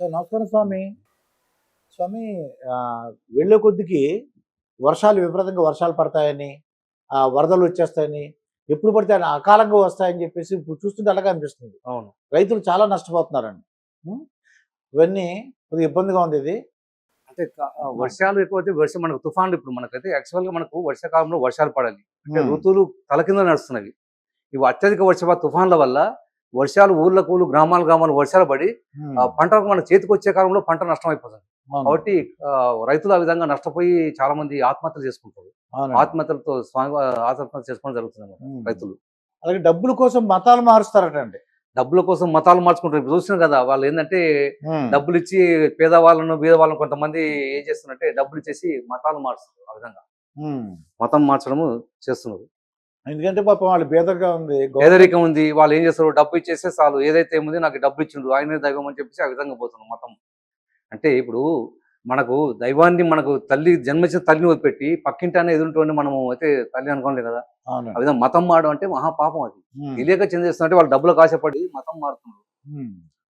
So నమస్కారం స్వామి. స్వామి వెళ్ళే కొద్దికి వర్షాలు విపరీతంగా వర్షాలు పడతాయని ఆ, వరదలు వచ్చేస్తాయని ఎప్పుడు పడితే అకాలంగా వస్తాయని చెప్పేసి ఇప్పుడు చూస్తుంటే అలాగే అనిపిస్తుంది. అవును. రైతులు చాలా నష్టపోతున్నారండి? ఇవన్నీ కొద్దిగా ఇబ్బందిగా ఉంది ఇది. అంటే వర్షాలు ఎక్కువైతే వర్షం మనకు తుఫాన్లు ఇప్పుడు మనకైతే యాక్చువల్గా మనకు వర్షాకాలంలో వర్షాలు పడాలి. అంటే. ఋతువులు తల కింద నడుస్తున్నవి. ఇవి అత్యధిక వర్షపాత తుఫాన్ల వల్ల వర్షాలు ఊర్లకు ఊర్లు గ్రామాలు గ్రామాలు వర్షాలు పడి ఉం. ఆ పంట మన చేతికి వచ్చే కాలంలో పంట నష్టం అయిపోతుంది. కాబట్టి రైతులు ఆ విధంగా నష్టపోయి చాలా మంది ఆత్మహత్యలు చేసుకుంటారు. ఆత్మహత్యలతో స్వామి ఆత్మహత్య చేసుకోవడం జరుగుతుంది అన్నమాట. రైతులు అలాగే డబ్బుల కోసం మతాలు మారుస్తారటండి డబ్బుల కోసం మతాలు మార్చుకుంటారు ఇప్పుడు కదా వాళ్ళు ఏంటంటే. డబ్బులు ఇచ్చి పేదవాళ్ళను బీదవాళ్ళను కొంతమంది ఏం చేస్తున్నారంటే డబ్బులు ఇచ్చేసి మతాలు మారుస్తున్నారు ఆ విధంగా. మతం మార్చడము చేస్తున్నారు ఎందుకంటే పాపం వాళ్ళు బేదర్గా ఉంది పేదరికం ఉంది వాళ్ళు ఏం చేస్తారు డబ్బు ఇచ్చేస్తే చాలు. ఏదైతే ఏముంది నాకు డబ్బు ఇచ్చిండు ఆయనే దైవం అని చెప్పేసి ఆ విధంగా పోతున్నారు మతం. అంటే ఇప్పుడు మనకు దైవాన్ని మనకు తల్లి జన్మించిన తల్లిని వదిలిపెట్టి పక్కింటానే ఎదురుంటోని మనం అయితే తల్లి అనుకోలేదు కదా. ఆ విధంగా మతం మారడం అంటే మహాపాపం అది. తెలియక చెందేస్తుంటే వాళ్ళు డబ్బులు కాశపడి మతం మారుతున్నారు.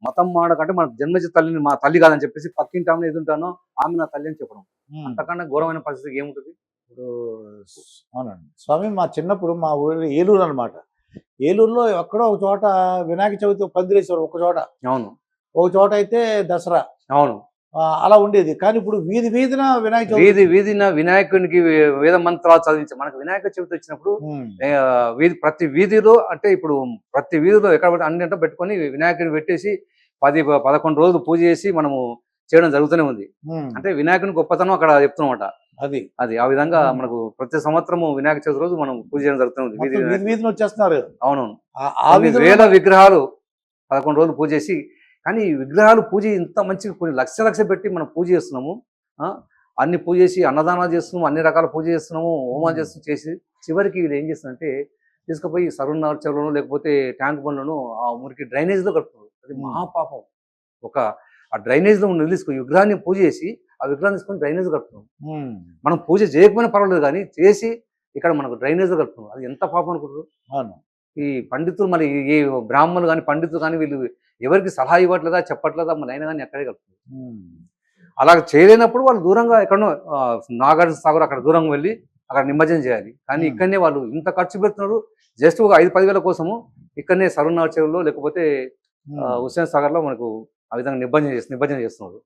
మతం మాడకంటే మన జన్మించిన తల్లిని మా తల్లి కాదని చెప్పేసి పక్కింటి ఆమెను ఎదురుంటానో ఆమె నా తల్లి అని చెప్పడం. అంతకన్నా ఘోరమైన పరిస్థితి ఏముంటుంది? ఇప్పుడు అవునండి. స్వామి మా చిన్నప్పుడు మా ఊరు ఏలూరు అన్నమాట. ఏలూరులో ఎక్కడో ఒక చోట వినాయక చవితి పందిరేశ్వరం ఒక చోట. అవును. ఒక చోట అయితే దసరా. అవును. అలా ఉండేది. కానీ ఇప్పుడు వీధి వీధిన వినాయక వీధి వీధిన వినాయకునికి వేద మంత్రాలు చదివించాం మనకు వినాయక చవితి వచ్చినప్పుడు వీధి ప్రతి వీధిలో అంటే ఇప్పుడు ప్రతి వీధిలో ఎక్కడ అన్ని అంటే పెట్టుకొని వినాయకుడిని పెట్టేసి పది పదకొండు రోజులు పూజ చేసి మనము చేయడం జరుగుతూనే ఉంది. అంటే వినాయకుని గొప్పతనం అక్కడ చెప్తున్నమాట. అది. అది ఆ విధంగా. మనకు ప్రతి సంవత్సరము వినాయక చవితి రోజు మనం పూజ చేయడం జరుగుతుంది. వీధి. వీధిన వచ్చేస్తున్నారు. అవునవును. వేల విగ్రహాలు పదకొండు రోజులు పూజ చేసి కానీ ఈ విగ్రహాలు పూజ ఇంత మంచిగా కొన్ని లక్ష లక్ష పెట్టి మనం పూజ చేస్తున్నాము. అన్ని పూజ చేసి అన్నదానాలు చేస్తున్నాము అన్ని రకాల పూజ చేస్తున్నాము హోమాలు చేస్తూ చేసి చివరికి వీళ్ళు ఏం చేస్తున్నారంటే తీసుకుపోయి సరుణార్ చెరువులను లేకపోతే ట్యాంక్ బండ్లను ఆ మురికి డ్రైనేజ్లో కడుతున్నారు అది. మహాపాపం. ఒక ఆ డ్రైనేజ్లో ఈ విగ్రహాన్ని పూజ చేసి ఆ విగ్రహాన్ని తీసుకొని డ్రైనేజ్ కడుతున్నాం. మనం పూజ చేయకపోయినా పర్వాలేదు కానీ చేసి ఇక్కడ మనకు డ్రైనేజ్ కడుతున్నాం అది ఎంత పాపం అనుకుంటారు ఈ పండితులు మరి ఈ బ్రాహ్మణులు కానీ పండితులు కానీ వీళ్ళు ఎవరికి సలహా ఇవ్వట్లేదా చెప్పట్లేదా మరి అయినా కానీ ఎక్కడే కలుపుతుంది. అలా చేయలేనప్పుడు వాళ్ళు దూరంగా ఎక్కడో నాగార్జున సాగర్ అక్కడ దూరంగా వెళ్ళి అక్కడ నిమజ్జనం చేయాలి. కానీ. ఇక్కడనే వాళ్ళు ఇంత ఖర్చు పెడుతున్నారు. జస్ట్ ఒక ఐదు పదివేల కోసము ఇక్కడనే సరుణార్ చెరువులో లేకపోతే. హుస్సేన్ సాగర్లో మనకు ఆ విధంగా నిబంధన చేసి నిబంధన చేస్తున్నారు.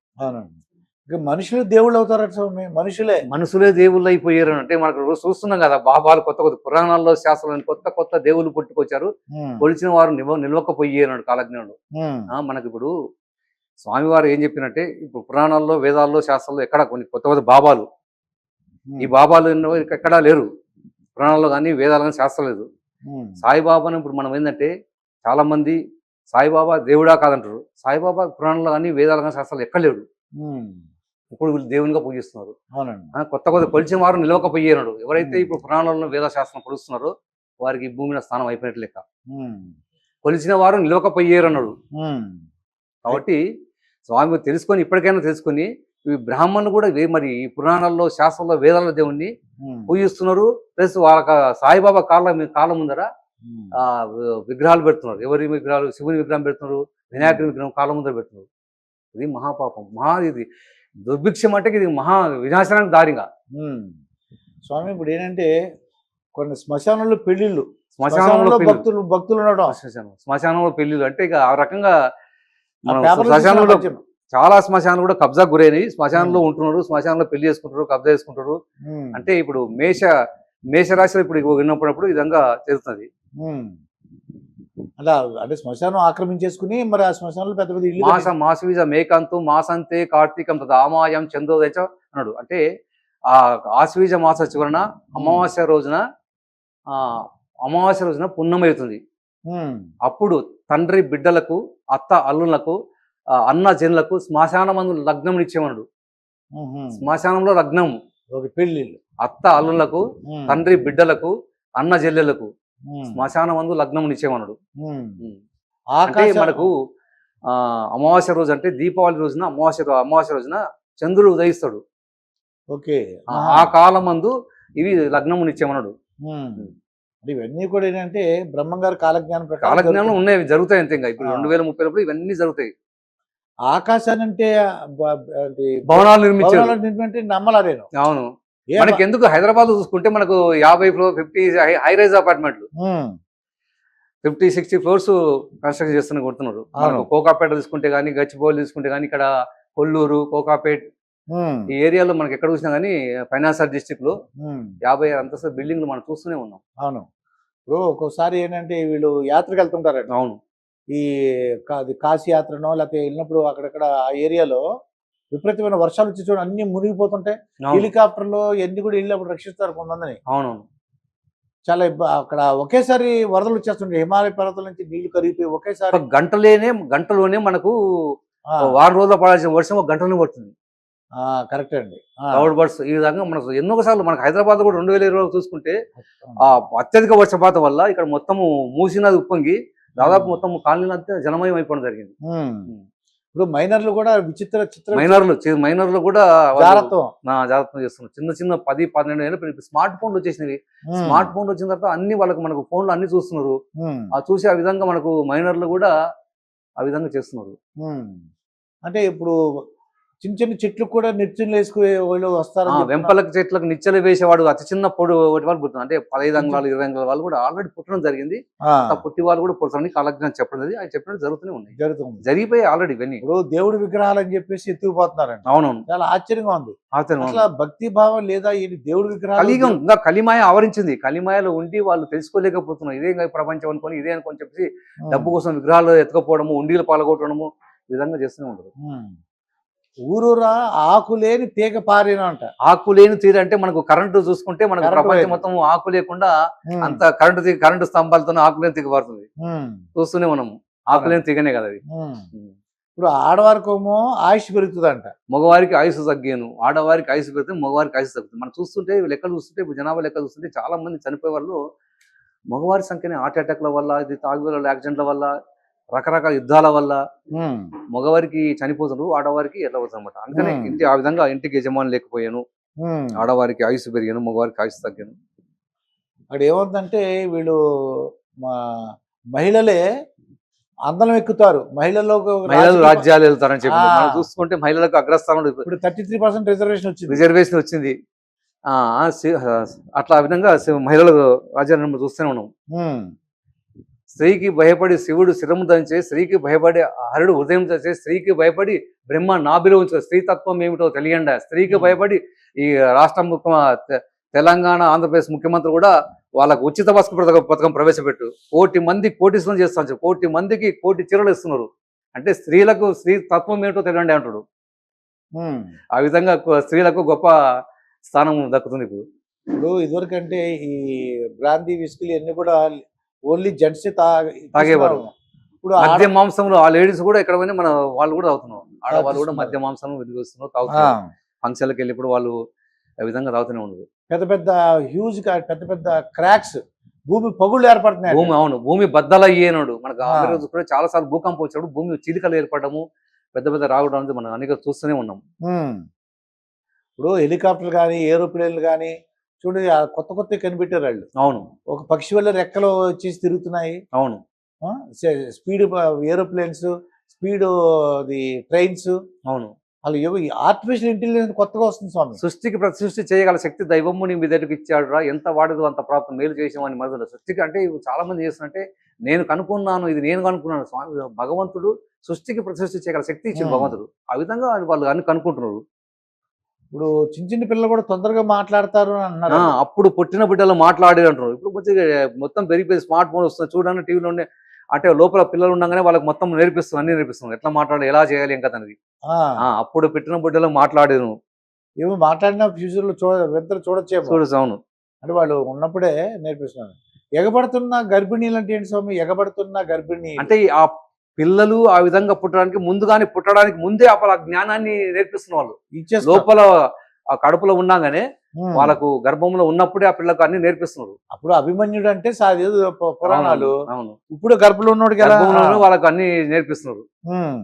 ఇక మనుషులు దేవుళ్ళు అవుతారట స్వామి మనుషులే. మనుషులే దేవుళ్ళు అయిపోయారు అంటే మనకు చూస్తున్నాం కదా బాబాలు కొత్త కొత్త పురాణాల్లో శాస్త్రాలు కొత్త కొత్త దేవుళ్ళు పుట్టుకొచ్చారు. కొలిచిన వారు నిల్వ నిల్వకపోయారు. ఆ, మనకి ఇప్పుడు స్వామివారు ఏం చెప్పినట్టే ఇప్పుడు పురాణాల్లో వేదాల్లో శాస్త్రాల్లో ఎక్కడ కొన్ని కొత్త కొత్త బాబాలు. ఈ బాబాలు ఎక్కడా లేరు. పురాణాల్లో కానీ వేదాలు కానీ శాస్త్రం లేదు. సాయిబాబాను ఇప్పుడు మనం ఏంటంటే చాలా మంది సాయిబాబా దేవుడా కాదంటారు. సాయిబాబా పురాణాల్లో కానీ వేదాలు కానీ శాస్త్రాలు ఎక్కడ లేడు. ఇప్పుడు వీళ్ళు దేవునిగా పూజిస్తున్నారు. అవునండి. కొత్త కొత్త కొలిచిన వారు నిలవకపోయారు ఎవరైతే. ఇప్పుడు పురాణాలలో వేద శాస్త్రం కొలుస్తున్నారో వారికి భూమిలో స్థానం అయిపోయినట్లు లెక్క. కొలిచిన వారు నిలవకపోయారు అన్నాడు. కాబట్టి స్వామి తెలుసుకొని ఇప్పటికైనా తెలుసుకొని ఈ బ్రాహ్మణులు కూడా మరి ఈ పురాణాల్లో శాస్త్రంలో వేదాల దేవుణ్ణి. పూజిస్తున్నారు. ప్లస్ వాళ్ళ సాయిబాబా కాళ్ళ మీ- కాళ్ళ ముందర విగ్రహాలు పెడుతున్నారు. ఎవరి విగ్రహాలు? శివుని విగ్రహం పెడుతున్నారు. వినాయకుని విగ్రహం కాళ్ళ ముందర పెడుతున్నారు. ఇది మహాపాపం. మహా ఇది దుర్భిక్షం అంటే ఇది మహా వినాశనానికి దారిగా. స్వామి ఇప్పుడు ఏంటంటే కొన్ని శ్మశానంలో పెళ్ళిళ్ళు శ్మశానంలో భక్తులు భక్తులు ఉండడం శ్మశానం శ్మశానంలో పెళ్ళిళ్ళు అంటే ఇక ఆ రకంగా శ్మశానంలో. చాలా శ్మశానాలు కూడా కబ్జా గురైనవి శ్మశానంలో ఉంటున్నారు శ్మశానంలో పెళ్ళి చేసుకుంటారు కబ్జా చేసుకుంటారు. అంటే ఇప్పుడు మేష మేషరాశిలో ఇప్పుడు విన్నప్పుడు విధంగా జరుగుతుంది ఉం. అలా అంటే శ్మశానం ఆక్రమించేసుకుని మరి ఆ శ్మశానంలో పెద్ద పెద్ద ఇల్లు మాస మాసవిజ మేకాంతు మాసంతే కార్తీకం తద ఆమాయం చందోదయ అన్నాడు అంటే ఆ ఆశ్వీజ మాస చివరన అమావాస్య రోజున ఆ అమావాస్య రోజున పున్నమవుతుంది. అప్పుడు తండ్రి బిడ్డలకు అత్త అల్లులకు అన్న జనులకు శ్మశాన మందు లగ్నం ఇచ్చేమన్నాడు ఉహుం. శ్మశానంలో లగ్నం పెళ్ళిళ్ళు అత్త అల్లులకు. తండ్రి బిడ్డలకు అన్న చెల్లెలకు ఉం. శ్మశాన మందు లగ్నం ఇచ్చేమన్నాడు ఉం. అంటే ఆకాశ మనకు ఆ అమావాస్య రోజు అంటే దీపావళి రోజున అమావాస్య అమావాస్య రోజున చంద్రుడు ఉదయిస్తాడు. ఓకే. ఆ- కాలం మందు ఇవి లగ్నము. అంటే ఇవన్నీ కూడా ఏంటంటే బ్రహ్మంగారి కాలజ్ఞానం కాలజ్ఞానం. ఉన్నాయి జరుగుతాయి అంతే ఇంకా. ఇప్పుడు. రెండు వేల ముప్పై ఇవన్నీ జరుగుతాయి. ఆకాశాన్ని అంటే భవనాలు నిర్మించారు నిర్మించే నమ్మలా నేను. అవును. మనకి ఎందుకు హైదరాబాద్ చూసుకుంటే మనకు యాభై ఫ్లోర్ ఫిఫ్టీ హై రైజ్ అపార్ట్మెంట్లు. ఫిఫ్టీ సిక్స్టీ ఫ్లోర్స్ కన్స్ట్రక్షన్ చేస్తున్న కొడుతున్నారు. మనకు. కోకాపేట తీసుకుంటే కానీ గచ్చిబౌలి తీసుకుంటే కానీ ఇక్కడ కొల్లూరు కోకాపేట్ ఈ ఏరియాలో మనకి ఎక్కడ చూసినా కానీ ఫైనాన్సర్ డిస్టిక్లో యాభై అంతస్తు బిల్డింగ్లు మనం చూస్తూనే ఉన్నాం. అవును. ఇప్పుడు ఒక్కోసారి ఏంటంటే వీళ్ళు యాత్రకు వెళ్తుంటారండి. అవును. ఈ కాశీ యాత్రనో లేకపోతే వెళ్ళినప్పుడు అక్కడక్కడ ఆ ఏరియాలో విపరీతమైన వర్షాలు వచ్చి చూడండి అన్ని మునిగిపోతుంటాయి. హెలికాప్టర్లో ఎన్ని కూడా వెళ్ళి అప్పుడు రక్షిస్తారు కొంతమందిని. అవునవును. చాలా అక్కడ ఒకేసారి వరదలు వచ్చేస్తుంటాయి. హిమాలయ పర్వతాల నుంచి నీళ్ళు కరిగిపోయి ఒకేసారి ఒక గంటలేనే గంటలోనే మనకు వారం రోజులు పడాల్సిన వర్షం ఒక గంటలోనే పడుతుంది. కరెక్ట్ అండి. క్లౌడ్ బర్డ్స్ ఈ విధంగా మనకు ఎన్నో సార్లు మనకు హైదరాబాద్ కూడా రెండు వేల ఇరవై చూసుకుంటే ఆ అత్యధిక వర్షపాతం వల్ల ఇక్కడ మొత్తము మూసినది ఉప్పొంగి దాదాపు మొత్తం కాలనీలు అంతా జలమయం అయిపోవడం జరిగింది. ఇప్పుడు మైనర్లు కూడా విచిత్ర చిత్ర మైనర్లు మైనర్లు కూడా జాగ్రత్త నా జాగ్రత్త చేస్తున్నారు. చిన్న చిన్న పది పన్నెండు ఏళ్ళు స్మార్ట్ ఫోన్లు వచ్చేసినవి. స్మార్ట్ ఫోన్లు వచ్చిన తర్వాత అన్ని వాళ్ళకి మనకు ఫోన్లు అన్ని చూస్తున్నారు. ఆ చూసి ఆ విధంగా మనకు మైనర్లు కూడా ఆ విధంగా చేస్తున్నారు. అంటే ఇప్పుడు చిన్న చిన్న చెట్లు కూడా నిర్చులు వేసుకునే వాళ్ళు వస్తారు ఆ, వెంపలకి చెట్లకు నిచ్చెలు వేసేవాడు అతి చిన్న పొడు ఒకటి వాళ్ళు పుడుతుంది అంటే పదహైదు అంగళాలు ఇరవై అంగళాల వాళ్ళు కూడా ఆల్రెడీ పుట్టడం జరిగింది. ఆ. పుట్టి వాళ్ళు కూడా పుడతారని కాలజ్ఞానం చెప్పడం అది చెప్పడం జరుగుతూనే ఉన్నాయి. జరుగుతుంది జరిగిపోయి ఆల్రెడీ ఇవన్నీ. ఇప్పుడు దేవుడి విగ్రహాలు అని చెప్పేసి ఎత్తుకుపోతున్నారండి అవునవును. చాలా ఆశ్చర్యంగా ఉంది. ఆశ్చర్యం అసలు భక్తి భావం లేదా ఈ దేవుడి విగ్రహాలు ఇంకా కలిమాయ ఆవరించింది. కలిమాయలో ఉండి వాళ్ళు తెలుసుకోలేకపోతున్నారు. ఇదే ప్రపంచం అనుకొని ఇదే అనుకొని చెప్పేసి. డబ్బు కోసం విగ్రహాలు ఎత్తుకపోవడము ఉండిలు పాల్గొట్టడము ఈ విధంగా చేస్తూనే ఉంటారు. ఊరూరా ఆకు లేని తీగ పారిన అంట ఆకు లేని తీరు అంటే మనకు కరెంటు చూసుకుంటే మనకు ప్రపంచం. మొత్తం ఆకు లేకుండా. అంత కరెంటు తీగ కరెంటు స్తంభాలతో ఆకు లేని తీగ పడుతుంది ఉమ్. చూస్తూనే మనము ఆకు లేని తీగనే కదా అది. ఇప్పుడు ఆడవారికేమో ఆయుష్ పెరుగుతుందంట మగవారికి ఆయుష్ తగ్గాను ఆడవారికి ఆయుష్ పెడితే మగవారికి ఆయుష్ తగ్గుతుంది మనం చూస్తుంటే లెక్కలు చూస్తుంటే ఇప్పుడు జనాభా లెక్కలు చూస్తుంటే చాలా మంది చనిపోయే వాళ్ళు మగవారి సంఖ్యనే హార్ట్ అటాక్ల వల్ల ఇది తాగుదల యాక్సిడెంట్ల వల్ల రకరకాల యుద్ధాల వల్ల. మగవారికి చనిపోతున్నారు ఆడవారికి ఎట్లా అవుతుంది అనమాట అందుకనే. ఇంటి ఆ విధంగా ఇంటికి యజమాని లేకపోయాను. ఆడవారికి ఆయుష్ పెరిగాను మగవారికి ఆయుష్ తగ్గాను అక్కడ ఏమవుతుందంటే వీళ్ళు మా మహిళలే అందలం ఎక్కుతారు మహిళల్లో మహిళలు రాజ్యాలు వెళ్తారని చెప్పి. మనం చూసుకుంటే మహిళలకు అగ్రస్థానం ఇప్పుడు థర్టీ త్రీ పర్సెంట్ రిజర్వేషన్ వచ్చింది రిజర్వేషన్ వచ్చింది అట్లా ఆ విధంగా మహిళలు రాజ్యాలను చూస్తూనే ఉన్నాం. స్త్రీకి భయపడి శివుడు శిరము ధరించే స్త్రీకి భయపడి హరుడు ఉదయం చేసే స్త్రీకి భయపడి బ్రహ్మ నాభిలో ఉంచే స్త్రీ తత్వం ఏమిటో తెలియండ స్త్రీకి. భయపడి ఈ రాష్ట్ర ముఖ్య తెలంగాణ ఆంధ్రప్రదేశ్ ముఖ్యమంత్రి కూడా వాళ్ళకు ఉచిత బస్సు పథకం పథకం ప్రవేశపెట్టు కోటి మంది కోటీశ్వరం చేస్తాను. కోటి మందికి కోటి చీరలు ఇస్తున్నారు అంటే స్త్రీలకు స్త్రీ తత్వం ఏమిటో తెలియండి అంటాడు. ఆ విధంగా స్త్రీలకు గొప్ప స్థానం దక్కుతుంది ఇప్పుడు ఇప్పుడు ఇదివరకంటే ఈ బ్రాందీ విస్కులు ఇవన్నీ కూడా ఓన్లీ జెంట్స్ తాగేవారు. ఇప్పుడు మద్య మాంసంలో ఆ లేడీస్ కూడా పోయినా మన వాళ్ళు కూడా తాగుతున్నారు. ఆడవాళ్ళు కూడా. మద్య మాంసం వినిపిస్తున్నారు ఆ, తాగుతున్నారు ఫంక్షన్లకు వెళ్ళినప్పుడు వాళ్ళు ఆ విధంగా తాగుతూనే ఉండదు పెద్ద పెద్ద హ్యూజ్ పెద్ద పెద్ద క్రాక్స్ భూమి పగుళ్ళు ఏర్పడుతున్నాయి. భూమి అవును. భూమి బద్దలు అయ్యేనాడు మనకు రోజు కూడా చాలా సార్లు భూకంపం వచ్చినప్పుడు భూమి చిలికలు ఏర్పడము పెద్ద పెద్ద రావడం అనేది మనం అనేక చూస్తూనే ఉన్నాం. ఇప్పుడు హెలికాప్టర్లు కానీ ఏరోప్లేన్లు కానీ చూడండి కొత్త కొత్త కనిపెట్టారు వాళ్ళు. అవును. ఒక పక్షి వల్ల రెక్కలు వచ్చేసి తిరుగుతున్నాయి. అవును. Speed aeroplanes speed the trains. అవును. వాళ్ళు ఏవో ఆర్టిఫిషియల్ ఇంటెలిజెన్స్ కొత్తగా వస్తుంది స్వామి. సృష్టికి ప్రతి సృష్టి చేయగల శక్తి దైవము నీ మీదటికి ఇచ్చాడు రా? ఎంత వాడదు అంత ప్రాప్తం మేలు చేసామని మొదలు సృష్టికి అంటే ఇవి చాలా మంది చేస్తున్నట్టే నేను కనుక్కున్నాను ఇది నేను కనుక్కున్నాను. స్వామి భగవంతుడు సృష్టికి ప్రతి సృష్టి చేయగల శక్తి Hmm. భగవంతుడు. ఆ విధంగా వాళ్ళు అన్ని కనుక్కుంటున్నారు. ఇప్పుడు చిన్న చిన్న పిల్లలు కూడా తొందరగా మాట్లాడతారు అని అన్నారు. అప్పుడు పుట్టిన బిడ్డలు మాట్లాడే అంటారు. ఇప్పుడు కొంచెం మొత్తం పెరిగిపోయి స్మార్ట్ ఫోన్ వస్తుంది. చూడండి టీవీలో ఉండే అంటే లోపల పిల్లలు ఉండగానే వాళ్ళకి మొత్తం నేర్పిస్తుంది అన్ని నేర్పిస్తుంది ఎట్లా మాట్లాడాలి ఎలా చేయాలి ఇంకా తనది అప్పుడు పెట్టిన బిడ్డలు మాట్లాడేను ఏమో మాట్లాడిన ఫ్యూచర్లో చూడ ఇద్దరు చూడొచ్చేమో. చూడు అవును. అంటే వాళ్ళు ఉన్నప్పుడే నేర్పిస్తున్నారు. ఎగబడుతున్న గర్భిణీలు అంటే ఏంటి స్వామి? ఎగబడుతున్న గర్భిణీ అంటే ఆ పిల్లలు ఆ విధంగా పుట్టడానికి ముందుగానే పుట్టడానికి ముందే ఆ వాళ్ళ జ్ఞానాన్ని నేర్పిస్తున్న వాళ్ళు. లోపల ఆ కడుపులో ఉన్నాగానే. వాళ్ళకు గర్భంలో ఉన్నప్పుడే ఆ పిల్లకు అన్ని నేర్పిస్తున్నారు. అప్పుడు అభిమన్యుడు అంటే పురాణాలు. అవును ఇప్పుడు గర్భంలో ఉన్నోడికి ఎలా? గర్భంలోనే వాళ్ళకు అన్ని నేర్పిస్తున్నారు.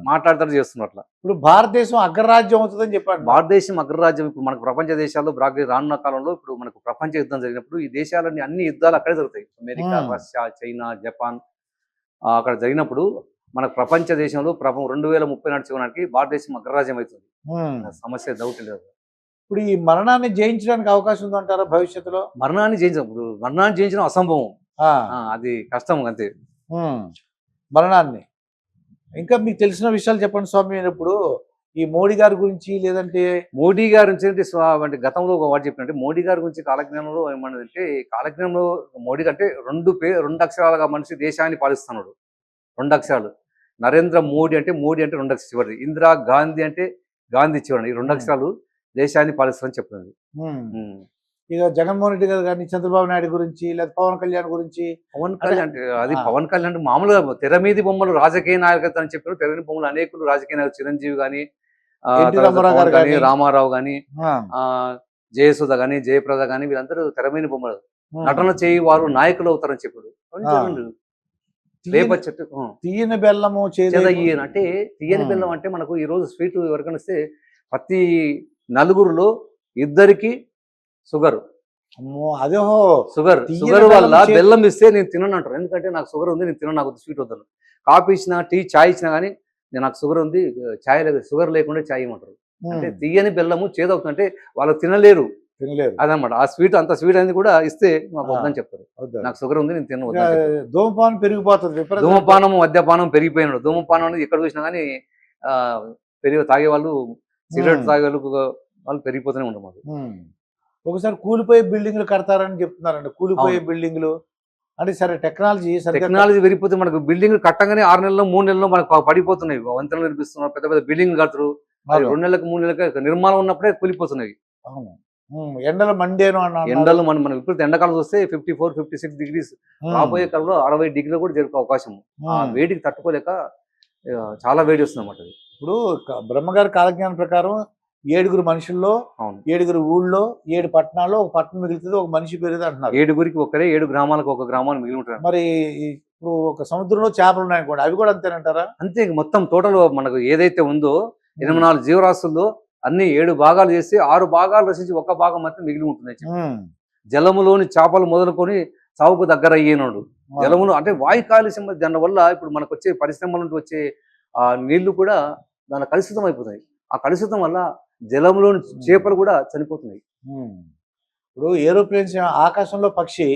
మాట్లాడతారు చేస్తున్నారు అట్లా. ఇప్పుడు భారతదేశం అగ్రరాజ్యం అవుతుందని చెప్పాడు. భారతదేశం అగ్రరాజ్యం ఇప్పుడు మనకు ప్రపంచ దేశాల్లో రానున్న కాలంలో ఇప్పుడు మనకు ప్రపంచ యుద్ధం జరిగినప్పుడు ఈ దేశాలన్నీ అన్ని యుద్ధాలు అక్కడే జరుగుతాయి. అమెరికా. రష్యా చైనా జపాన్ ఆ, అక్కడ జరిగినప్పుడు మన ప్రపంచ దేశంలో ప్రభు రెండు వేల ముప్పై నాటి భారతదేశం అగ్రరాజ్యం అవుతుంది సమస్య డౌట్ లేదు. ఇప్పుడు ఈ మరణాన్ని జయించడానికి అవకాశం ఉందంటారా భవిష్యత్తులో? మరణాన్ని జయించడం ఇప్పుడు మరణాన్ని జయించడం అసంభవం. అది కష్టం అంతే. మరణాన్ని. ఇంకా మీకు తెలిసిన విషయాలు చెప్పండి స్వామి నేను ఇప్పుడు ఈ మోడీ గారి గురించి లేదంటే మోడీ గారి గురించి అంటే గతంలో ఒక వాడు చెప్పినట్టే మోడీ గారి గురించి కాలజ్ఞానంలో ఏమన్నదంటే కాలజ్ఞానంలో మోడీ అంటే రెండు పే రెండు అక్షరాలుగా మనిషి దేశాన్ని పాలిస్తున్నాడు. రెండు అక్షరాలు నరేంద్ర మోడీ అంటే మోడీ అంటే రెండు అక్షరాలు చివరి ఇందిరా గాంధీ అంటే గాంధీ చివరి ఈ రెండు అక్షరాలు దేశాన్ని పాలిస్తారని చెప్తుంది ఉమ్, ఉమ్. ఇక జగన్మోహన్ రెడ్డి గారు కానీ చంద్రబాబు నాయుడు గురించి లేదా పవన్ కళ్యాణ్ గురించి పవన్ కళ్యాణ్ అంటే అది. పవన్ కళ్యాణ్ అంటే మామూలుగా తెర మీది బొమ్మలు రాజకీయ నాయకత్వం అని చెప్పారు తెర బొమ్మలు అనేకులు రాజకీయ నాయకులు చిరంజీవి ఎన్టీ తర్వాత రామారావు పవన్ గారు గాని, గాని. రామారావు గాని ఆ, ఆ జయసుధ గాని జయప్రద గాని వీళ్ళందరూ తెర మీద బొమ్మలు. నటన చేయి వారు నాయకులు అవుతారని చెప్పాడు. వేప చెట్టు. తీయని బెల్లము చేదు చేద ఈయన అంటే తీయని. బెల్లం అంటే మనకు ఈ రోజు స్వీట్ ఎవరికైనా ఇస్తే ప్రతి నలుగురులో ఇద్దరికి షుగర్. అమ్మో అదే హో షుగర్ షుగర్ వల్ల బెల్లం ఇస్తే నేను తినను అంటారు. ఎందుకంటే నాకు షుగర్ ఉంది నేను తినను నాకు స్వీట్ వద్దాను కాఫీ ఇచ్చినా టీ చాయ్ ఇచ్చినా కానీ నేను నాకు షుగర్ ఉంది చాయ్ లేదు షుగర్ లేకుండా చాయ్ ఇవ్వమంటారు అంటే తీయని బెల్లము చేదవుతుంది అంటే వాళ్ళు తినలేరు. తినలేదు అదనమాట ఆ స్వీట్ అంత స్వీట్ అనేది కూడా ఇస్తే మాకు. వద్దని చెప్తారు. నాకు షుగర్ ఉంది నేను తిన ఇంకా వద్దని చెప్తారు. ధూమపానం పెరిగిపోతుంది. ధూమపానం మద్యపానం పెరిగిపోయినాడు ధూమపానం అనేది ఎక్కడ చూసినా కానీ ఆ, పెరిగి తాగే వాళ్ళు సిగరెట్. తాగే వాళ్ళు వాళ్ళు పెరిగిపోతూనే ఉంటారు. ఒకసారి కూలిపోయే బిల్డింగ్లు కడతారని చెప్తున్నారండి కూలిపోయే. బిల్డింగ్లు అంటే సరే టెక్నాలజీ టెక్నాలజీ పెరిగిపోతే మనకు బిల్డింగ్ కట్టగానే ఆరు నెలల్లో మూడు నెలల్లో మనకు పడిపోతున్నాయి వంతెనలు నిర్మిస్తున్నారు పెద్ద పెద్ద బిల్డింగ్ కడతారు. రెండు నెలలకు మూడు నెలలకు నిర్మాణం ఉన్నప్పుడే కూలిపోతున్నాయి ఎండలు మండేను అన్న ఎండలు మనం మనం ఇప్పుడు ఎండాకాలం చూస్తే fifty four fifty six degrees రాబోయే కాలంలో అరవై డిగ్రీలు కూడా జరిగే అవకాశం. ఆ వేడికి తట్టుకోలేక చాలా వేడి వస్తుంది అన్నమాట. ఇప్పుడు బ్రహ్మగారి కాలజ్ఞానం ప్రకారం ఏడుగురు మనుషుల్లో ఏడుగురు ఊళ్ళో ఏడు పట్టణాల్లో ఒక పట్టణం మిగులుతుంది ఒక మనిషి పెరుగుతుంది అంటున్నారు. ఏడుగురికి ఒక్కరే ఏడు గ్రామాలకు ఒక గ్రామాన్ని మిగిలి ఉంటారు. మరి ఇప్పుడు ఒక సముద్రంలో చేపలు ఉన్నాయనుకోండి అవి కూడా అంతేనంటారా? అంతే మొత్తం టోటల్ మనకు ఏదైతే ఉందో ఎనిమిది నాలుగు జీవరాశుల్లో అన్ని ఏడు భాగాలు చేసి ఆరు భాగాలు రచించి ఒక భాగం మాత్రం మిగిలి ఉంటుంది. జలములోని చేపలు మొదలుకొని చావుకు దగ్గర అయ్యేనాడు జలములు అంటే వాయు కాలుష్యం దాని వల్ల ఇప్పుడు మనకు వచ్చే పరిశ్రమల నుండి వచ్చే ఆ నీళ్ళు కూడా దాని కలుషితం అయిపోతాయి. ఆ కలుషితం వల్ల జలంలోని చేపలు కూడా చనిపోతున్నాయి. ఇప్పుడు ఏరోప్లేన్స్ ఆకాశంలో పక్షి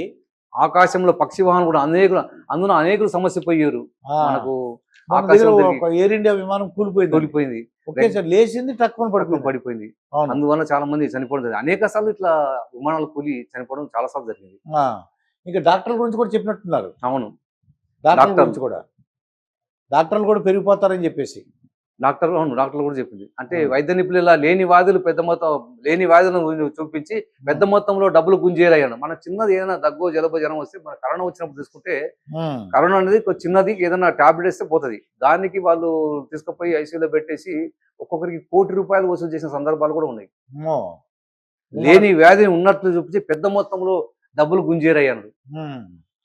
ఆకాశంలో పక్షి వాహనం కూడా అనేకులు అందులో అనేకులు సమస్య పోయారు. మనకు ఎయిర్ ఇండియా విమానం కూలిపోయింది. తోలిపోయింది ఒకేసారి లేచింది తక్కువ పక్కన పడిపోయింది. అందువల్ల చాలా మంది చనిపోవడం జరిగింది. అనేక సార్లు ఇట్లా విమానాలు కూలి చనిపోవడం చాలా సార్లు జరిగింది. ఇంకా డాక్టర్ల గురించి కూడా చెప్పినట్టున్నారు. అవును. డాక్టర్ల డాక్టర్లు. గురించి కూడా. డాక్టర్లు కూడా పెరిగిపోతారని చెప్పేసి. డాక్టర్ అవును డాక్టర్లు కూడా చెప్పింది. అంటే. వైద్య నిపుణులు ఇలా లేని వ్యాధులు పెద్ద మొత్తం లేని వ్యాధులను చూపించి పెద్ద మొత్తంలో డబ్బులు గుంజేయాలయ్యాను. మన చిన్నది ఏదైనా దగ్గు జలుబు జ్వరం వస్తే మన కరోనా వచ్చినప్పుడు తీసుకుంటే కరోనా అనేది చిన్నది ఏదైనా టాబ్లెట్ ఇస్తే పోతుంది. దానికి వాళ్ళు తీసుకుపోయి ఐసీయూలో పెట్టేసి ఒక్కొక్కరికి కోటి రూపాయలు వసూలు చేసిన సందర్భాలు కూడా ఉన్నాయి. లేని వ్యాధిని ఉన్నట్లు చూపించి పెద్ద మొత్తంలో డబ్బులు గుంజేరయ్యాను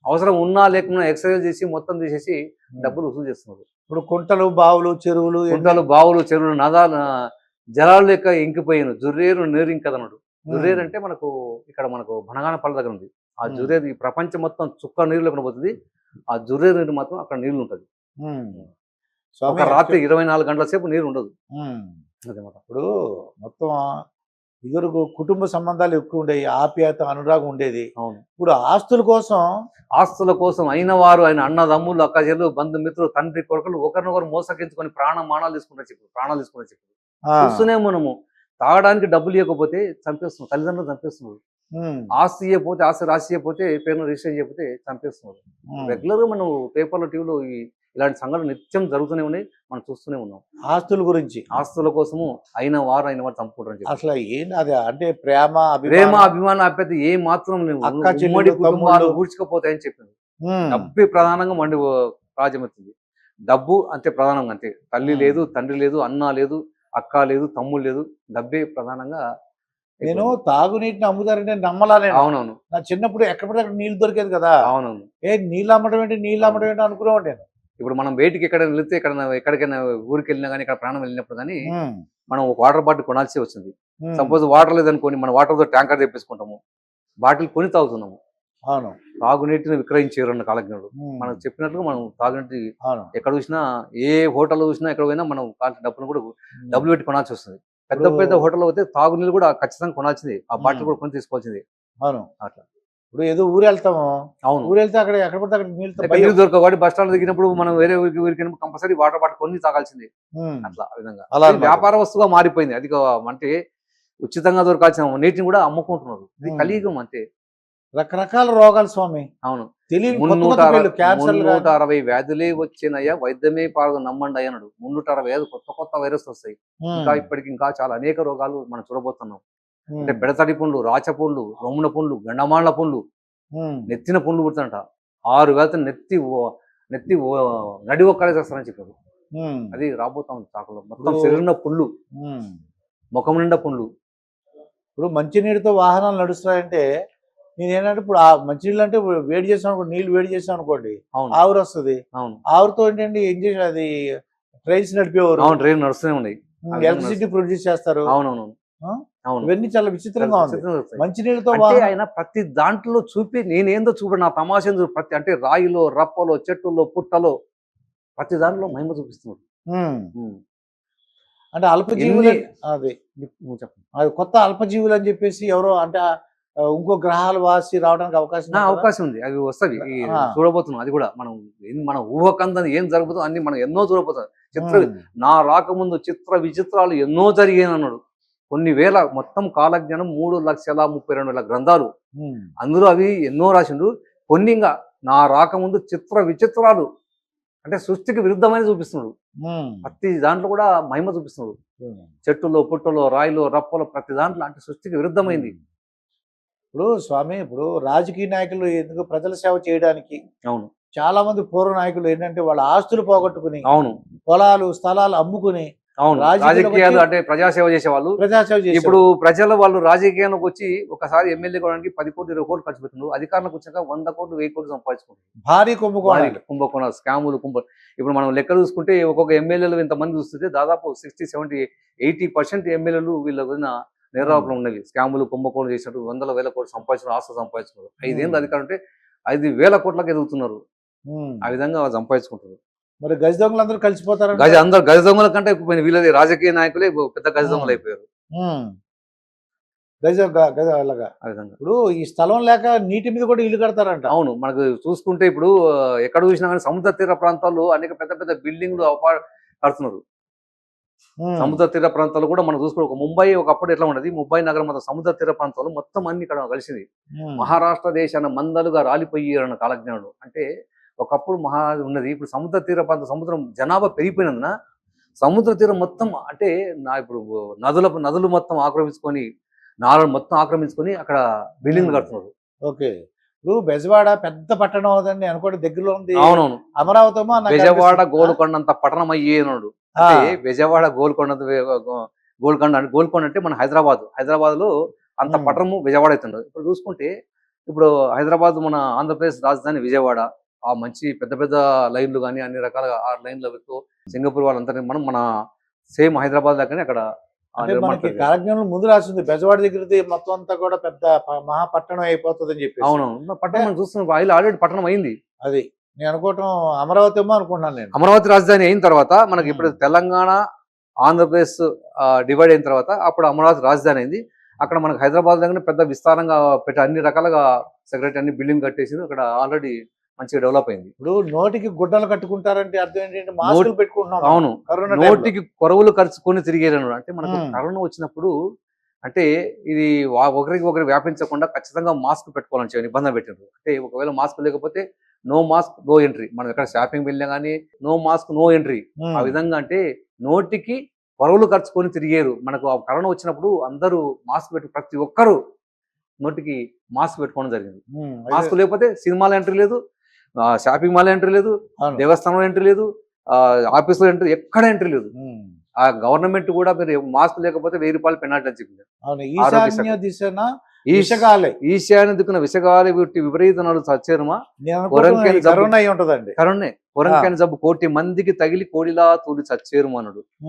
అవసరం ఉన్నా లేకున్నా ఎక్సర్సైజ్ చేసి మొత్తం తీసేసి. డబ్బులు వసూలు చేస్తున్నారు. ఇప్పుడు కుంటలు బావులు చెరువులు కుంటలు బావులు చెరువులు నదాలు జలాలు లెక్క ఇంకిపోయాను. జుర్రేరు నీరు ఇంకదన్నాడు జుర్రేరు అంటే మనకు ఇక్కడ మనకు బనగానపల్లి దగ్గర ఉంది. ఆ. జుర్రేరు ఈ ప్రపంచం మొత్తం చుక్క నీరు లేకుండా పోతుంది ఆ జుర్రేరు నీరు మాత్రం అక్కడ నీళ్ళు ఉంటుంది. ఒక రాత్రి ఇరవై నాలుగు గంటల సేపు నీరు ఉండదు. అదనమాట ఇప్పుడు మొత్తం ఇదివరకు కుటుంబ సంబంధాలు ఎక్కువ ఉండేవి ఆప్యాయత అనురాగం ఉండేది. అవును. ఇప్పుడు ఆస్తుల కోసం ఆస్తుల కోసం అయిన వారు ఆయన అన్నదమ్ములు అక్కజలు బంధుమిత్రులు తండ్రి కొరకలు ఒకరినొకరు మోసగించుకొని ప్రాణ మానాలు తీసుకుంటారు చెప్పు ప్రాణాలు తీసుకుంటారు చెప్పు. చూస్తూనే మనము తాగడానికి డబ్బులు ఇవ్వకపోతే చంపేస్తున్నాం తల్లిదండ్రులు చంపేస్తున్నారు. ఆస్తి ఇవ్వకపోతే ఆస్తి రాసి ఇవ్వకపోతే పేరును రిజిస్టర్ చేయకపోతే చంపేస్తున్నారు. రెగ్యులర్గా మనం పేపర్లో టీవీలో ఈ ఇలాంటి సంఘటనలు నిత్యం జరుగుతూనే ఉన్నాయి. మనం చూస్తూనే ఉన్నాం. ఆస్తుల గురించి. ఆస్తుల కోసము అయిన వారు అయిన వారు చంపుకుంటారు. అసలు ఏంటి అది? అంటే ప్రేమ ప్రేమ అభిమానం ఆప్యత ఏ మాత్రం లేవు. ఉమ్మడి కుటుంబాలు. ఊడ్చుకపోతాయని చెప్పింది డబ్బే ప్రధానంగా మండి రాజ్యమవుతుంది డబ్బు అంతే ప్రధానంగా అంతే. తల్లి. లేదు తండ్రి లేదు అన్న లేదు అక్క లేదు తమ్ముడు లేదు. డబ్బే ప్రధానంగా నేను తాగునీటిని అమ్ముతారంటే నమ్మలా నేను. అవునవును. నా చిన్నప్పుడు ఎక్కడ పడితే అక్కడ నీళ్ళు దొరికేది కదా? అవునవును. ఏ నీళ్ళు అమ్మడం ఏంటి? నీళ్ళు అమ్మడం ఏంటి అనుకునేవాడు నేను. ఇప్పుడు మనం బయటికి ఎక్కడ వెళ్తే ఎక్కడ ఎక్కడికైనా ఊరికి వెళ్ళినా కానీ ఇక్కడ ప్రాణం వెళ్ళినప్పుడు కానీ మనం ఒక వాటర్ బాటిల్ కొనాల్సి వచ్చింది. సపోజ్ వాటర్ లేదనుకోని మనం వాటర్తో ట్యాంకర్ తెప్పించుకుంటాము. బాటిల్ కొని తాగుతున్నాము. తాగునీటిని విక్రయించారు అన్న కాలజ్ఞుడు. మనం చెప్పినట్లు మనం తాగునీటి ఎక్కడ చూసినా ఏ హోటల్ చూసినా ఎక్కడ పోయినా మనం డబ్బులు కూడా డబ్బులు పెట్టి కొనాల్సి వస్తుంది. పెద్ద పెద్ద హోటల్ పోతే తాగునీళ్ళు కూడా ఖచ్చితంగా కొనాల్సింది. ఆ బాటిల్. కూడా కొని తీసుకోవాల్సింది. అవును. అట్లా. ఇప్పుడు ఏదో ఊరు వెళ్తాము. అవును. ఊరు వెళ్తే అక్కడ ఎక్కడ పడితే అక్కడ. నీళ్ళు దొరకవు కాబట్టి బస్ స్టాండ్ దిగినప్పుడు మనం వేరే ఊరికి ఊరికి కంపల్సరీ వాటర్ బాటిల్ కొని తాగాల్సింది. అట్లా విధంగా. అలా. వ్యాపార వస్తువుగా మారిపోయింది. అది అంటే ఉచితంగా దొరకాల్సిన నీటిని కూడా అమ్ముకుంటున్నారు. ఇది. కలియుగం అంతే. రకరకాల రోగాలు స్వామి. అవును. మున్నూట అరవై వ్యాధులే వచ్చినయ్యా. వైద్యమే పాల్గొ నమ్మండి అన్నాడు. మున్నూట అరవై కొత్త కొత్త వైరస్ వస్తాయి. ఇంకా ఇప్పటికి ఇంకా చాలా అనేక రోగాలు మనం చూడబోతున్నాం. అంటే బెడతడి పుండ్లు రాచ పుండ్లు రొమ్మున పుండ్లు గండమాండ్ల పుండ్లు నెత్తిన పుండ్లు పుడుతుంట ఆరు వేల నెత్తి నెత్తి నడి ఒక్కడే చేస్తారని చెప్పారు. అది రాబోతా ఉంది చాకలో. మొత్తం శరీరంలో పుండ్లు. ముఖం నిండా పుండ్లు. ఇప్పుడు మంచినీటితో వాహనాలు నడుస్తాయంటే నేను ఏంటంటే ఇప్పుడు ఆ మంచినీళ్ళు అంటే ఇప్పుడు వేడి చేసాం అనుకోండి నీళ్ళు వేడి చేసాం అనుకోండి అవును. ఆవిరి వస్తుంది. అవును. ఆవిరితో ఏంటంటే ఏం చేసి అది ట్రైన్స్ నడిపేవారు? అవును ట్రైన్ నడుస్తూనే ఉన్నాయి. ఎలక్ట్రిసిటీ ప్రొడ్యూస్ చేస్తారు. అవునవును ఇవన్నీ చాలా విచిత్రంగా ఉంది. మంచినీళ్ళతో ఆయన ప్రతి దాంట్లో చూపి నేనేందో చూపడు నా తమాషా ఏందో ప్రతి అంటే రాయిలో రప్పలో చెట్టులో పుట్టలో ప్రతి దాంట్లో మహిమ చూపిస్తున్నాడు. అంటే అల్పజీవులు అది నువ్వు చెప్పు. అది కొత్త అల్పజీవులు అని చెప్పేసి ఎవరో అంటే ఇంకో గ్రహాలు వాసి రావడానికి అవకాశం? అవకాశం ఉంది. అవి ఆ. చూడబోతున్నాం. అది కూడా మనం మన ఊహకందని ఏం జరుగుతుందో అన్ని మనం ఎన్నో చూడబోతాం. చిత్ర. నా రాకముందు చిత్ర విచిత్రాలు ఎన్నో జరిగాయి అన్నాడు. కొన్ని వేల మొత్తం కాలజ్ఞానం మూడు లక్షల ముప్పై రెండు వేల గ్రంథాలు. అందులో అవి ఎన్నో రాసిండు కొన్ని ఇంకా నా రాకముందు చిత్ర విచిత్రాలు అంటే సృష్టికి విరుద్ధమైన చూపిస్తున్నాడు. ప్రతి దాంట్లో కూడా మహిమ చూపిస్తున్నాడు చెట్టులో పుట్టలో రాయిలో రప్పలో ప్రతి దాంట్లో అంటే సృష్టికి విరుద్ధమైంది. ఇప్పుడు స్వామి ఇప్పుడు రాజకీయ నాయకులు ఎందుకు ప్రజల సేవ చేయడానికి అవును. చాలా మంది పూర్వ నాయకులు ఏంటంటే వాళ్ళ ఆస్తులు పోగొట్టుకుని అవును. పొలాలు స్థలాలు అమ్ముకుని అవును. రాజకీయాలు అంటే ప్రజాసేవ చేసేవాళ్ళు. ప్రజాసేవ. ఇప్పుడు ప్రజలు వాళ్ళు రాజకీయానికి వచ్చి ఒకసారి ఎమ్మెల్యే కావడానికి పది కోట్లు ఇరవై కోట్లు ఖర్చు పెట్టున్నారు అధికారంలోకి వచ్చాక వంద కోట్లు వెయ్యి కోట్లు సంపాదించుకుంటారు భారీ కుంభకోణాలు. కుంభకోణ స్కాములు కుంభ. ఇప్పుడు మనం లెక్క చూసుకుంటే ఒక్కొక్క ఎమ్మెల్యేలు ఇంతమంది చూస్తుంటే దాదాపు సిక్స్టీ సెవెంటీ ఎయిటీ పర్సెంట్ ఎమ్మెల్యేలు వీళ్ళ వదిన నేరాపలు ఉన్నవి. స్కాములు కుంభకోణం చేసినట్టు వందల వేల కోట్లు సంపాదించిన ఆస్తి సంపాదించుకున్నారు ఐదేళ్ళు. అధికారం అంటే ఐదు వేల కోట్లకు ఎదుగుతున్నారు. ఆ విధంగా సంపాదించుకుంటారు మరి గజ దొంగలందరూ కలిసిపోతారు గజ అందరు గజ దొంగల కంటే ఎక్కువ వీళ్ళది రాజకీయ నాయకులే పెద్ద గజ దొంగలు అయిపోయారు. గజ గజ అలాగా ఇప్పుడు ఈ స్థలం లేక నీటి మీద కూడా ఇల్లు కడతారంట. అవును మనకు చూసుకుంటే ఇప్పుడు ఎక్కడ చూసినా కానీ సముద్ర తీర ప్రాంతాల్లో అనేక పెద్ద పెద్ద బిల్డింగ్లు కడుతున్నారు. సముద్ర తీర ప్రాంతాలు కూడా మనం చూసుకో ఒక ముంబై ఒకప్పుడు ఎట్లా ఉండదు? ముంబై నగరం మొత్తం సముద్ర తీర ప్రాంతాలు మొత్తం అన్ని ఇక్కడ కలిసింది. మహారాష్ట్ర దేశాన మందలుగా రాలిపోయారన్న కాలజ్ఞానుడు అంటే ఒకప్పుడు మహా ఉన్నది. ఇప్పుడు సముద్ర తీర ప్రాంతం సముద్రం జనాభా పెరిగిపోయినందున సముద్ర తీరం మొత్తం అంటే నా ఇప్పుడు నదుల నదులు మొత్తం ఆక్రమించుకొని నాలను మొత్తం ఆక్రమించుకొని అక్కడ బిల్డింగ్లు కడుతున్నారు. ఓకే. ఇప్పుడు బెజవాడ పెద్ద పట్టణం అవుతుంది అనుకోండి దగ్గరలో ఉంది అవునవును. అమరావతి బెజవాడ అనిపిస్తుంది. గోల్కొండ అంత పట్టణం అయ్యేనాడు అంటే బెజవాడ గోల్కొండ గోల్కొండ అంటే గోల్కొండ అంటే మన హైదరాబాద్. హైదరాబాద్లో అంత. పట్టణము బెజవాడ అవుతుండదు ఇప్పుడు చూసుకుంటే ఇప్పుడు హైదరాబాద్ మన ఆంధ్రప్రదేశ్ రాజధాని విజయవాడ. ఆ మంచి పెద్ద పెద్ద లైన్లు కానీ అన్ని రకాలుగా ఆ లైన్ల వ్యక్తు సింగపూర్ వాళ్ళందరినీ మనం మన సేమ్ హైదరాబాద్ లాగానే అక్కడ మనకి. కాలజ్ఞానం ముందు రాసింది బెజవాడ దగ్గరది మొత్తం అంతా కూడా పెద్ద మహాపట్టణం అయిపోతుంది అని చెప్పి అవునవును పట్టణం చూస్తున్నాం. ఆయిల్ ఆల్రెడీ పట్టణం అయింది. అది. నేను అనుకోవటం అమరావతి ఏమో అనుకుంటున్నాను నేను. అమరావతి రాజధాని అయిన తర్వాత మనకి. ఇప్పుడు తెలంగాణ ఆంధ్రప్రదేశ్ డివైడ్ అయిన తర్వాత అప్పుడు అమరావతి రాజధాని అయింది. అక్కడ మనకు హైదరాబాద్ దగ్గర పెద్ద విస్తారంగా పెట్టి అన్ని రకాలుగా సెక్రటరీ అన్ని బిల్డింగ్ కట్టేసి అక్కడ ఆల్రెడీ మంచిగా డెవలప్ అయింది ఇప్పుడు నోటికి గుడ్డలు కట్టుకుంటారంటే అర్థం ఏంటంటే మాస్కులు పెట్టుకుంటున్నాం. అవును. నోటికి కొరవులు ఖర్చుకొని తిరిగేరను అంటే మనకు. కరోనా వచ్చినప్పుడు అంటే ఇది ఒకరికి ఒకరు వ్యాపించకుండా ఖచ్చితంగా మాస్క్ పెట్టుకోవాలని చెప్పి నిబంధన పెట్టారు అంటే ఒకవేళ మాస్క్ లేకపోతే నో మాస్క్ నో ఎంట్రీ మనం ఎక్కడ షాపింగ్ వెళ్ళినా కానీ నో మాస్క్ నో ఎంట్రీ. ఆ విధంగా అంటే నోటికి పొరవులు ఖర్చుకొని తిరిగారు మనకు ఆ కరోనా వచ్చినప్పుడు అందరూ మాస్క్ పెట్టి ప్రతి ఒక్కరూ నోటికి మాస్క్ పెట్టుకోవడం జరిగింది. మాస్క్ లేకపోతే సినిమాలో ఎంట్రీ లేదు షాపింగ్ మాల్ ఎంట్రీ లేదు. దేవస్థానంలో ఎంట్రీ లేదు ఆఫీసులో ఎంట్రీ ఎక్కడ ఎంట్రీ లేదు. ఆ గవర్నమెంట్ కూడా మీరు మాస్క్ లేకపోతే వెయ్యి రూపాయలు పెనాల్టీ అని చెప్పింది. ఈశాన్య ఈశాన్య దిక్కున విషగాలి వీటి విపరీతనాలు సచ్చేరుమా. కరోనా ఉంటదండి. జబ్బు కోటి మందికి తగిలి కోడిలా తూలి చచ్చేరు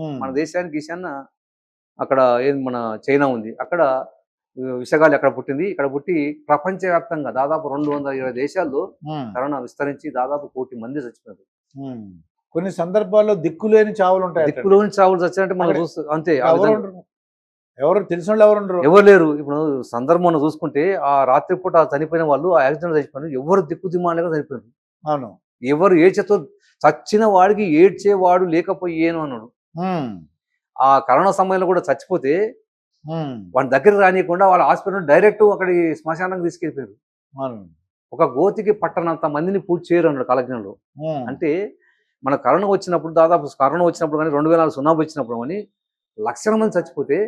ఉమ్. మన దేశానికి ఈశాన్య అక్కడ ఏం మన చైనా ఉంది. అక్కడ విషగాలు ఎక్కడ పుట్టింది? ఇక్కడ పుట్టి ప్రపంచవ్యాప్తంగా దాదాపు రెండు వందల ఇరవై దేశాల్లో కరోనా విస్తరించి దాదాపు కోటి మంది చచ్చిపోయారు. కొన్ని సందర్భాల్లో దిక్కులేని చావులు ఉంటాయి. దిక్కులోని చావులు చచ్చినట్టు మనం చూస్తూ అంతే ఎవరు తెలిసిన వాళ్ళు ఎవరు ఎవరు లేరు. ఇప్పుడు సందర్భం చూసుకుంటే ఆ రాత్రిపూట చనిపోయిన వాళ్ళు ఆ యాక్సిడెంట్ చచ్చిపోయినారు ఎవరు దిక్కు దిమాలేక చనిపోయారు? అవును. ఎవరు ఏడ్చేతో చచ్చిన వాడికి ఏడ్చేవాడు లేకపోయేను అన్నాడు. ఆ కరోనా సమయంలో కూడా చచ్చిపోతే వాడి దగ్గరికి రానియకుండా వాళ్ళ హాస్పిటల్ డైరెక్ట్ అక్కడి శ్మశానానికి తీసుకెళ్ళిపోయారు. ఒక గోతికి పట్టనంత మందిని పూర్తి చేయరు అన్నాడు కాలజ్ఞంలో. అంటే మన కరోనా వచ్చినప్పుడు దాదాపు కరోనా వచ్చినప్పుడు కానీ రెండు వేల నాలుగు సునామీ వచ్చినప్పుడు కానీ లక్షల మంది చచ్చిపోతే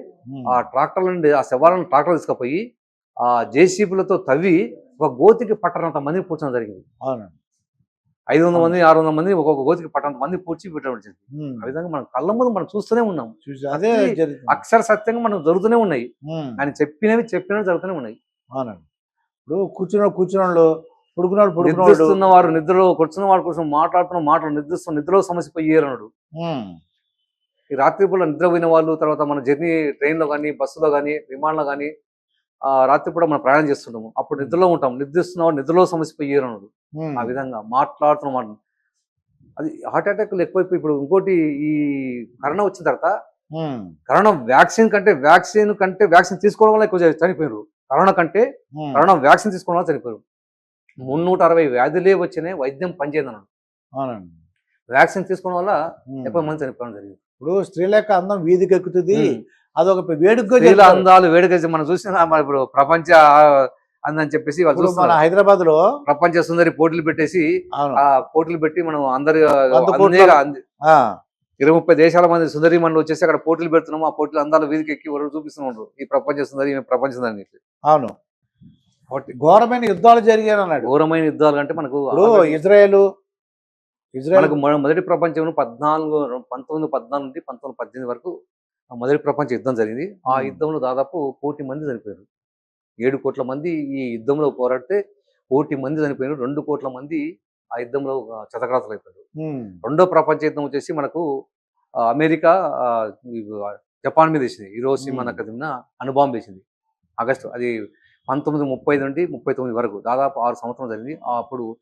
ఆ ట్రాక్టర్ల నుండి ఆ శవాలను ట్రాక్టర్ తీసుకుపోయి ఆ జేసీబీలతో తవ్వి ఒక గోతికి పట్టనంత మందిని పూడ్చడం జరిగింది. అవును ఐదు వందల మంది ఆరు వందల మంది ఒక్కొక్క గోతికి పట్టనంత మంది పూడ్చి పెట్టడం ఆ విధంగా మనం కళ్ళ ముందు మనం చూస్తూనే ఉన్నాం. అదే అక్షర సత్యంగా మనం జరుగుతూనే ఉన్నాయి. ఆయన చెప్పినవి చెప్పినవి జరుగుతూనే ఉన్నాయి. అవునండి. ఇప్పుడు కూర్చున్న కూర్చున్నోళ్ళు పుడుకున్నాడు నిద్రిస్తున్న వారు నిద్రలో కూర్చున్న వారి కోసం మాట్లాడుతున్న మాటలు నిద్రిస్తున్న నిద్రలో సమస్య పోయారు అన్నాడు ఈ రాత్రిపూట నిద్రపోయిన వాళ్ళు తర్వాత మన జర్నీ ట్రైన్లో కానీ బస్సులో కానీ విమానంలో కానీ రాత్రిపూట మనం ప్రయాణం చేస్తుంటాము. అప్పుడు నిద్రలో ఉంటాం. నిద్రిస్తున్న వాడు నిద్రలో సమస్య పోయారు అన్నాడు ఆ విధంగా మాట్లాడుతున్న. మాట అది హార్ట్ అటాక్లు ఎక్కువైపోయి ఇప్పుడు ఇంకోటి ఈ కరోనా వచ్చిన తర్వాత కరోనా వ్యాక్సిన్ కంటే వ్యాక్సిన్ కంటే వ్యాక్సిన్ తీసుకోవడం వల్ల ఎక్కువ చని- చనిపోయారు కరోనా కంటే కరోనా వ్యాక్సిన్ తీసుకోవడం వల్ల చనిపోయారు మున్నూట అరవై వ్యాధులే వచ్చినాయి వైద్యం పనిచేయదన్నాడు. వ్యాక్సిన్ తీసుకోవడం వల్ల. ఎక్కువ మంది చనిపోవడం జరిగింది. ఇప్పుడు స్త్రీల యొక్క అందం వీధికి ఎక్కుతుంది. అదొక చెప్తారు. అందాలు వేడుక మనం చూసిన మన ఇప్పుడు ప్రపంచ అందం చెప్పేసి మన. హైదరాబాద్లో ప్రపంచ సుందరి పోటీలు పెట్టేసి ఆ పోటీలు పెట్టి మనం అందరి ఇరవై ముప్పై దేశాల మంది సుందరి మనలు వచ్చేసి అక్కడ పోటీలు పెడుతున్నాము ఆ పోటీలు అందాలు వీధికి ఎక్కి ఎవరు చూపిస్తున్నారు ఈ ప్రపంచ సుందరి ప్రపంచ సుందరి. అవును ఘోరమైన యుద్ధాలు జరిగాయి అన్నాడు ఘోరమైన యుద్ధాలు అంటే మనకు ఇజ్రాయెల్ ఇజ్రాయెల్ మొదటి ప్రపంచంలో పద్నాలుగు పంతొమ్మిది పద్నాలుగు నుండి పంతొమ్మిది పద్దెనిమిది వరకు మొదటి ప్రపంచ యుద్ధం జరిగింది. ఆ. యుద్ధంలో దాదాపు కోటి మంది చనిపోయారు. ఏడు కోట్ల మంది ఈ యుద్ధంలో పోరాడితే కోటి మంది చనిపోయారు. రెండు కోట్ల మంది ఆ యుద్ధంలో చతక్రాతలు అయిపోయారు రెండో ప్రపంచ యుద్ధం వచ్చేసి మనకు అమెరికా జపాన్ మీద వేసింది. Hiroshima Hmm. నగరం అణుబాంబు వేసింది. ఆగస్టు అది పంతొమ్మిది ముప్పై నుండి ముప్పై తొమ్మిది వరకు దాదాపు ఆరు సంవత్సరం జరిగింది. అప్పుడు.